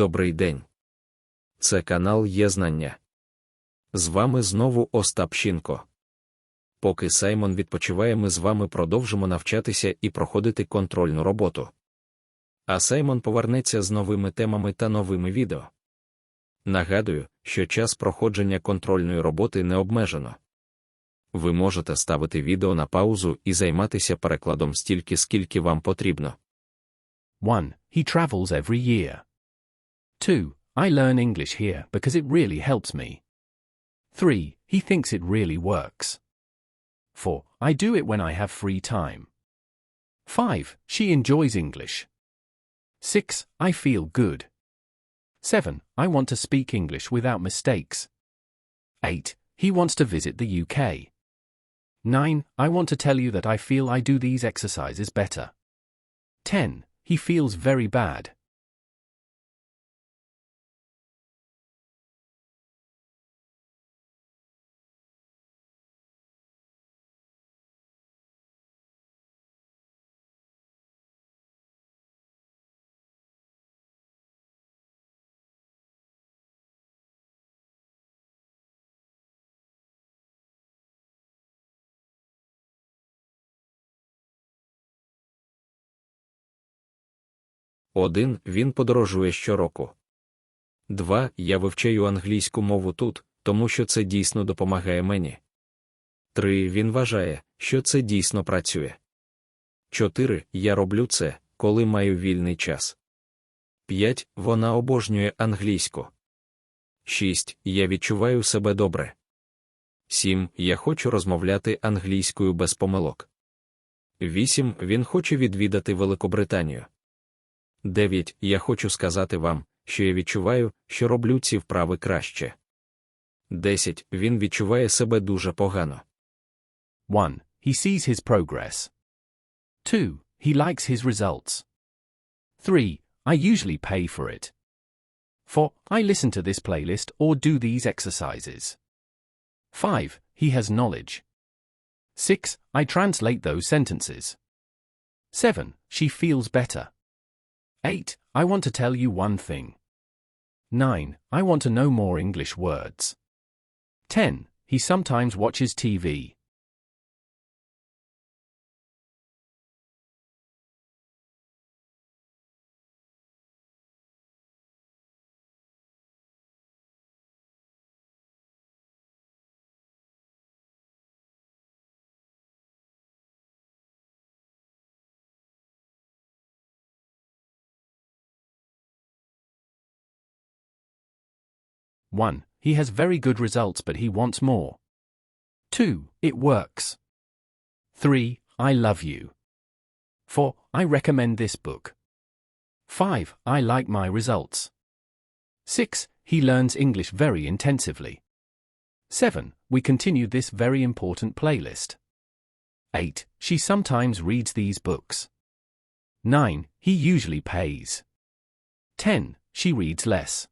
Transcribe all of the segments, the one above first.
Добрий день. Це канал Є Знання. З вами знову Остап Щінко. Поки Саймон відпочиває, ми з вами продовжимо навчатися і проходити контрольну роботу. А Саймон повернеться з новими темами та новими відео. Нагадую, що час проходження контрольної роботи не обмежено. Ви можете ставити відео на паузу і займатися перекладом стільки, скільки вам потрібно. 1. He travels every year. 2. I learn English here because it really helps me. 3. He thinks it really works. 4. I do it when I have free time. 5. She enjoys English. 6. I feel good. 7. I want to speak English without mistakes. 8. He wants to visit the UK. 9. I want to tell you that I feel I do these exercises better. 10. He feels very bad. Один Він подорожує щороку. 2. Я вивчаю англійську мову тут, тому що це дійсно допомагає мені. 3. Він вважає, що це дійсно працює. 4. Я роблю це, коли маю вільний час. 5. Вона обожнює англійську. 6. Я відчуваю себе добре. 7. Я хочу розмовляти англійською без помилок. 8. Він хоче відвідати Великобританію. 9. Я хочу сказати вам, що я відчуваю, що роблю ці вправи краще. 10. Він відчуває себе дуже погано. 1. He sees his progress. 2. He likes his results. 3. I usually pay for it. 4. I listen to this playlist or do these exercises. 5. He has knowledge. 6. I translate those sentences. 7. She feels better. 8. I want to tell you one thing. 9. I want to know more English words. 10. He sometimes watches TV. One, he has very good results but he wants more. Two, it works. Three, I love you. Four, I recommend this book. Five, I like my results. Six, he learns English very intensively. Seven, we continue this very important playlist. 8. She sometimes reads these books. 9. He usually pays. 10. She reads less.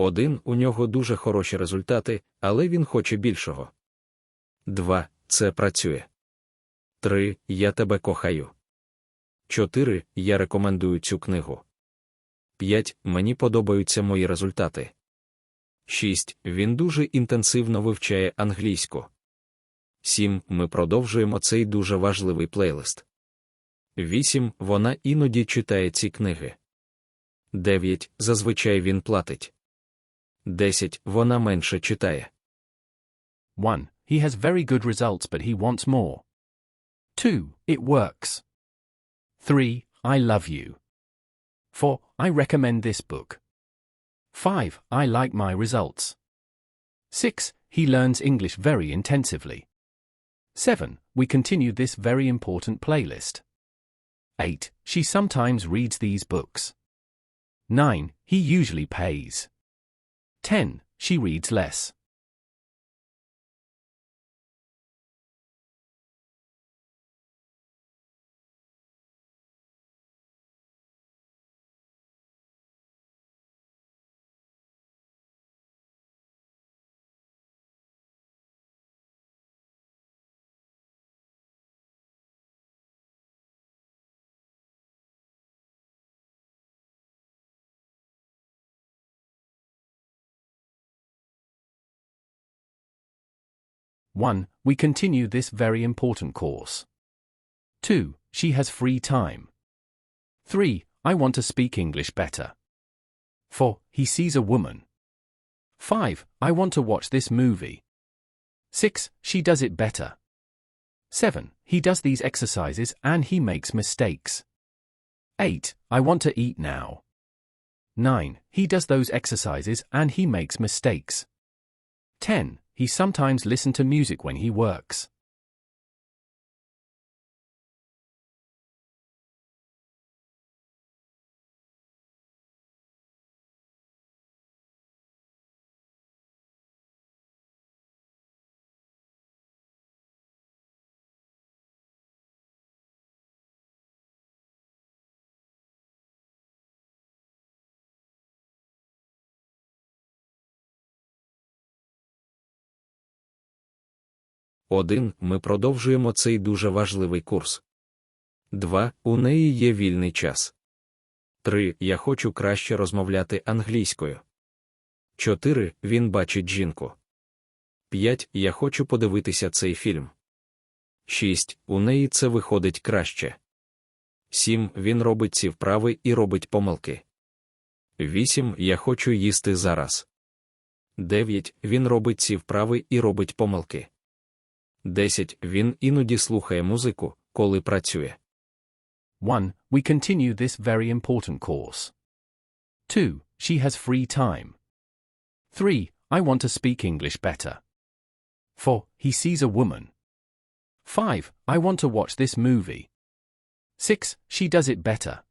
Один у нього дуже хороші результати, але він хоче більшого. 2. Це працює. 3. Я тебе кохаю. 4. Я рекомендую цю книгу. 5. Мені подобаються мої результати. 6. Він дуже інтенсивно вивчає англійську. 7. Ми продовжуємо цей дуже важливий плейлист. 8. Вона іноді читає ці книги. 9. Зазвичай він платить. 10. Вона менше читає. 1. He has very good results but he wants more. 2. It works. 3. I love you. 4. I recommend this book. 5. I like my results. 6. He learns English very intensively. 7. We continue this very important playlist. 8. She sometimes reads these books. 9. He usually pays. 10. She reads less. One, we continue this very important course. Two, she has free time. Three, I want to speak English better. Four, he sees a woman. Five, I want to watch this movie. Six, she does it better. Seven, he does these exercises and he makes mistakes. Eight, I want to eat now. Nine, he does those exercises and he makes mistakes. Ten, he sometimes listen to music when he works. Один. Ми продовжуємо цей дуже важливий курс. 2. У неї є вільний час. 3. Я хочу краще розмовляти англійською. 4. Він бачить жінку. 5. Я хочу подивитися цей фільм. 6. У неї це виходить краще. 7. Він робить ці вправи і робить помилки. 8. Я хочу їсти зараз. 9. Він робить ці вправи і робить помилки. 10. Він іноді слухає музику, коли працює. 1. We continue this very important course. 2. She has free time. 3. I want to speak English better. 4. He sees a woman. 5. I want to watch this movie. 6. She does it better.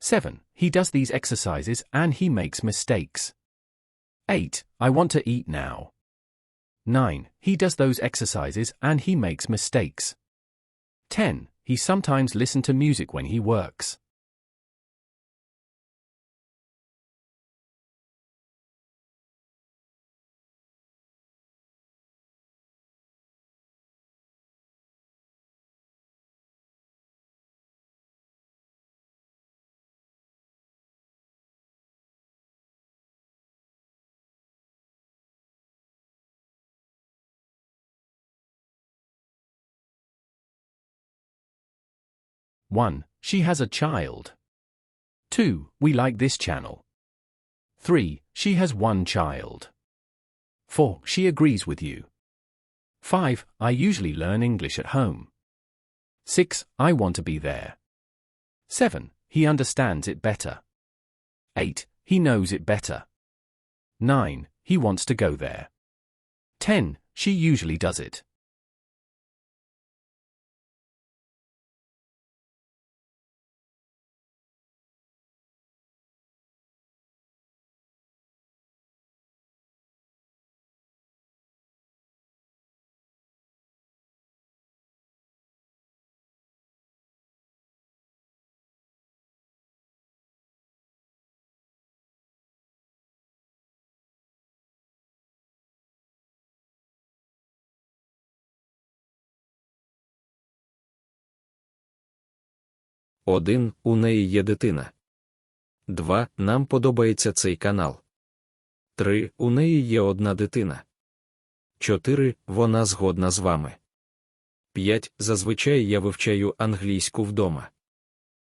7. He does these exercises and he makes mistakes. 8. I want to eat now. 9. He does those exercises and he makes mistakes. 10. He sometimes listens to music when he works. One, she has a child. Two, we like this channel. Three, she has one child. Four, she agrees with you. Five, I usually learn English at home. Six, I want to be there. Seven, he understands it better. Eight, he knows it better. Nine, he wants to go there. Ten, she usually does it. Один. У неї є дитина. 2. Нам подобається цей канал. 3. У неї є одна дитина. 4. Вона згодна з вами. 5. Зазвичай я вивчаю англійську вдома.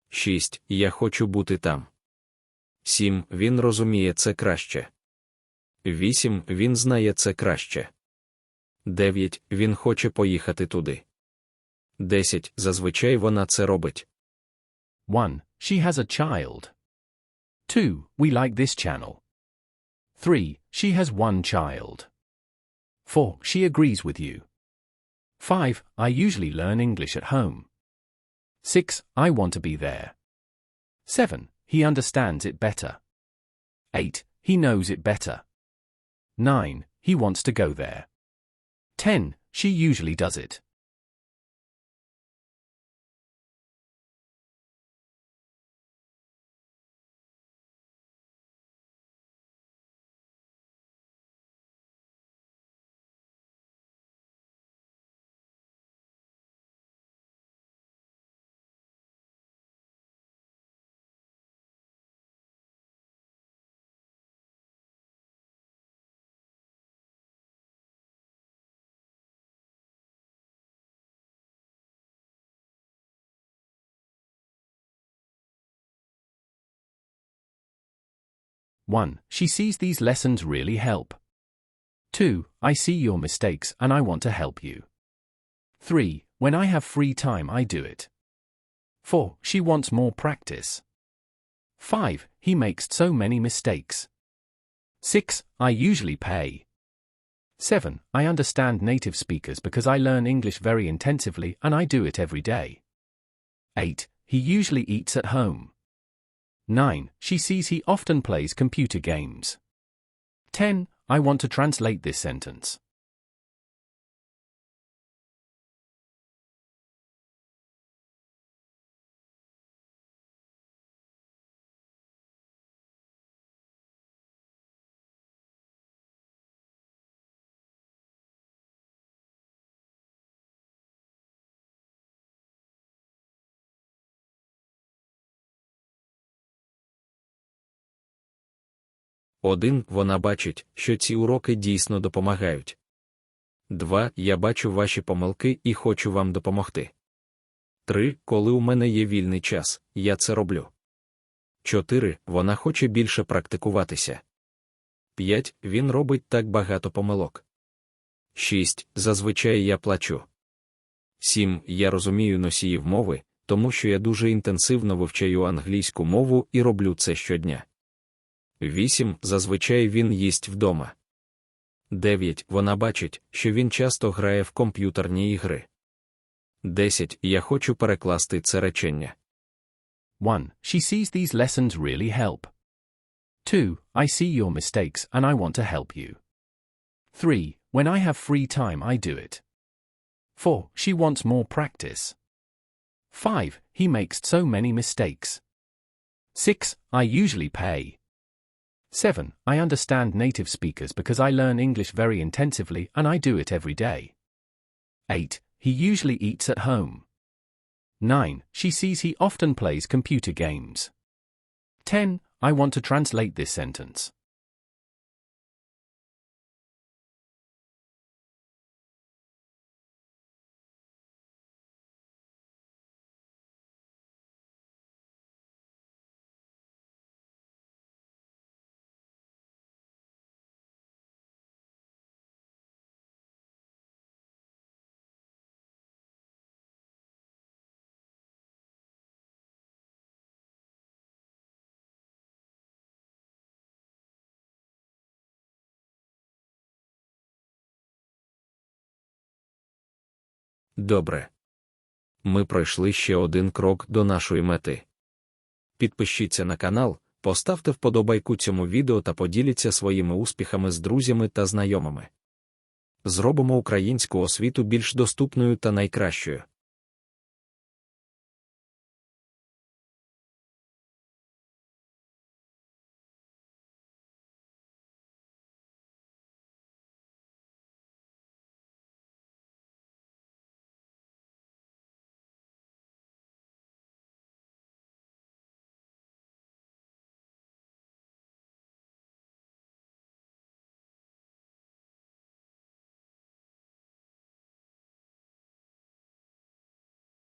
6. Я хочу бути там. 7. Він розуміє це краще. 8. Він знає це краще. 9. Він хоче поїхати туди. 10. Зазвичай вона це робить. 1. She has a child. 2. We like this channel. 3. She has one child. 4. She agrees with you. 5. I usually learn English at home. 6. I want to be there. 7. he understands it better. 8. He knows it better. 9. He wants to go there. 10. She usually does it. One, she sees these lessons really help. Two, I see your mistakes and I want to help you. Three, when I have free time, I do it. Four, she wants more practice. Five, he makes so many mistakes. Six, I usually pay. 7. I understand native speakers because I learn English very intensively and I do it every day. 8. He usually eats at home. 9. She sees he often plays computer games. 10. I want to translate this sentence. Один, вона бачить, що ці уроки дійсно допомагають. Два. Я бачу ваші помилки і хочу вам допомогти. Три. Коли у мене є вільний час, я це роблю. Чотири. Вона хоче більше практикуватися. П'ять. Він робить так багато помилок. Шість. Зазвичай я плачу. Сім. Я розумію носіїв мови, тому що я дуже інтенсивно вивчаю англійську мову і роблю це щодня. 8. Зазвичай він їсть вдома. 9. Вона бачить, що він часто грає в комп'ютерні ігри. 10. Я хочу перекласти це речення. 1. She sees these lessons really help. 2. I see your mistakes and I want to help you. 3. When I have free time, I do it. 4. She wants more practice. 5. He makes so many mistakes. 6. I usually pay. 7. I understand native speakers because I learn English very intensively and I do it every day. 8. He usually eats at home. 9. She sees he often plays computer games. 10. I want to translate this sentence. Добре. Ми пройшли ще один крок до нашої мети. Підпишіться на канал, поставте вподобайку цьому відео та поділіться своїми успіхами з друзями та знайомими. Зробимо українську освіту більш доступною та найкращою.